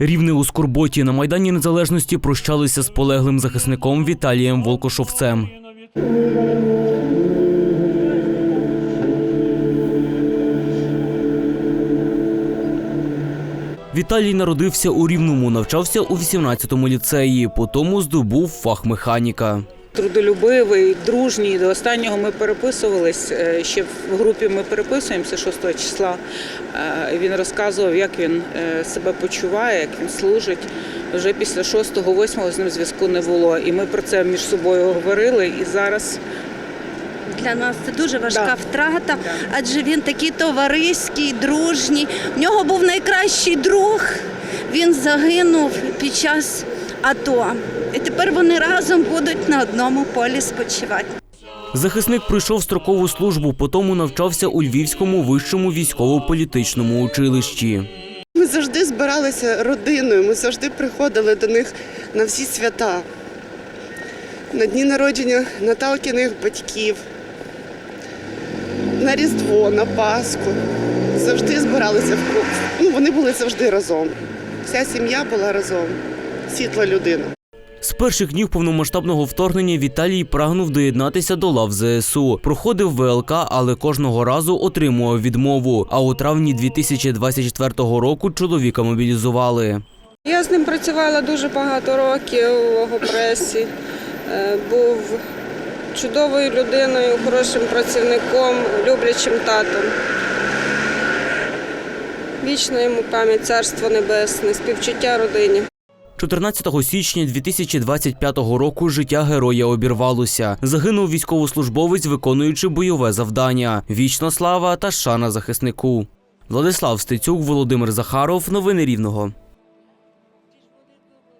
Рівне у Скорботі на Майдані Незалежності прощалися з полеглим захисником Віталієм Волкошовцем. Віталій народився у Рівному, навчався у 18-му ліцеї, потім здобув фах механіка. Трудолюбивий, дружній. До останнього ми переписувались. е, Ще в групі ми переписуємося 6 числа. Е, Він розказував, як він е, себе почуває, як він служить. Вже після 6-8 з ним зв'язку не було. І ми про це між собою говорили. І зараз Для нас це дуже важка Да. втрата, Да. адже він такий товариський, дружній. В нього був найкращий друг. Він загинув під час АТО. І тепер вони разом будуть на одному полі спочивати. Захисник пройшов строкову службу, потім навчався у Львівському вищому військово-політичному училищі. Ми завжди збиралися родиною, ми завжди приходили до них на всі свята, на дні народження Наталкіних батьків, на Різдво, на Пасху. Завжди збиралися в круг. Ну, вони були завжди разом. Вся сім'я була разом. Світла людина. З перших днів повномасштабного вторгнення Віталій прагнув доєднатися до лав ЗСУ. Проходив ВЛК, але кожного разу отримував відмову. А у травні 2024 року чоловіка мобілізували. Я з ним працювала дуже багато років у логопресі. Е, Був чудовою людиною, хорошим працівником, люблячим татом. Вічна йому пам'ять, царство небесне, співчуття родині. 14 січня 2025 року життя героя обірвалося. Загинув військовослужбовець, виконуючи бойове завдання. Вічна слава та шана захиснику. Владислав Стецюк, Володимир Захаров. Новини Рівного.